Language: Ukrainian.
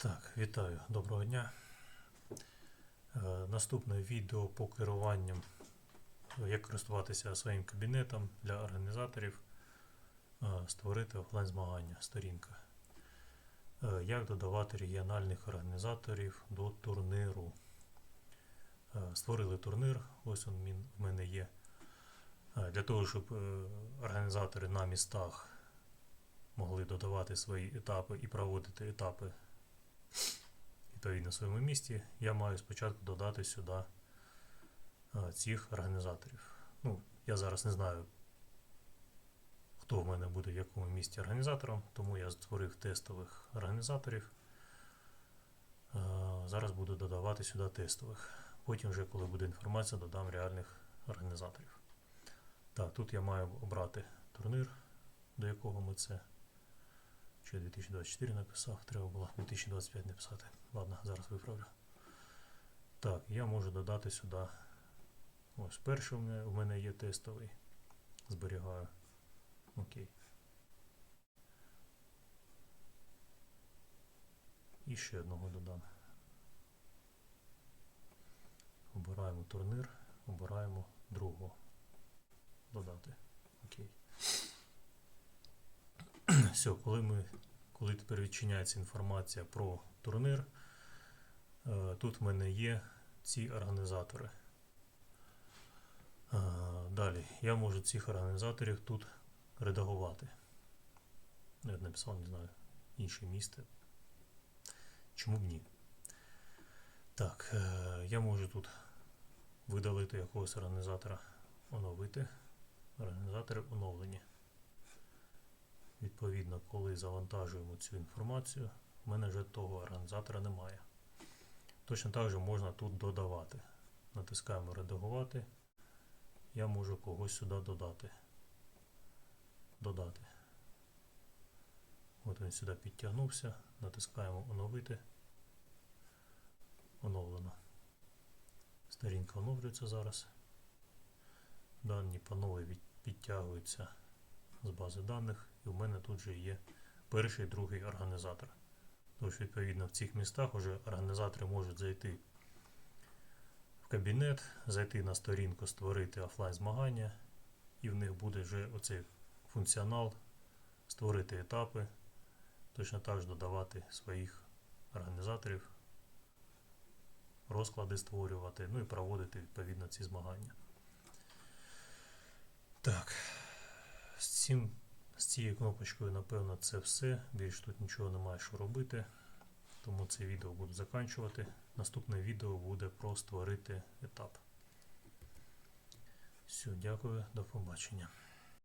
Так, вітаю, доброго дня. Е, Наступне відео по керуванням, е, як користуватися своїм кабінетом для організаторів, е, створити офлайн змагання, сторінка. Як додавати регіональних організаторів до турниру. Створили турнир, ось він в мене є. Для того, щоб організатори на містах могли додавати свої етапи і проводити етапи відповідно в своєму місті, я маю спочатку додати сюди е, цих організаторів. Ну, я зараз не знаю, хто в мене буде в якому місті організатором, тому я створив тестових організаторів. Е, Зараз буду додавати сюди тестових. Потім, вже, коли буде інформація, додам реальних організаторів. Так, тут я маю обрати турнир, до якого ми це. Що 2024 написав, треба було 2025 написати. Ладно, зараз виправлю. Так, я можу додати сюди. Ось перший у мене, у мене є тестовий. Зберігаю. Окей. І ще одного додам. Обираємо турнир, обираємо другого. Додати. Окей. Все, коли ми коли тепер відчиняється інформація про турнир, е, тут в мене є ці організатори. Е, Далі я можу цих організаторів тут редагувати. Я написав, не знаю, інше місце. Чому б ні? Так, е, я можу тут видалити якогось організатора, оновити. Організатори оновлені. Відповідно, коли завантажуємо цю інформацію, в мене вже того організатора немає. Точно так же можна тут додавати. Натискаємо редагувати. Я можу когось сюди додати. Додати. От він сюди підтягнувся. Натискаємо оновити. Оновлено. Сторінка оновлюється зараз. Дані панове підтягуються з бази даних, в мене тут же є перший другий організатор. Тож, відповідно, в цих містах вже організатори можуть зайти в кабінет, зайти на сторінку, створити офлайн змагання, і в них буде вже оцей функціонал, створити етапи, точно так же додавати своїх організаторів, розклади створювати, ну і проводити відповідно ці змагання. Так. З, цим, цією кнопочкою, напевно, це все. Більш тут нічого немає що робити. Тому це відео буду заканчувати. Наступне відео буде про створити етап. Все, дякую, до побачення.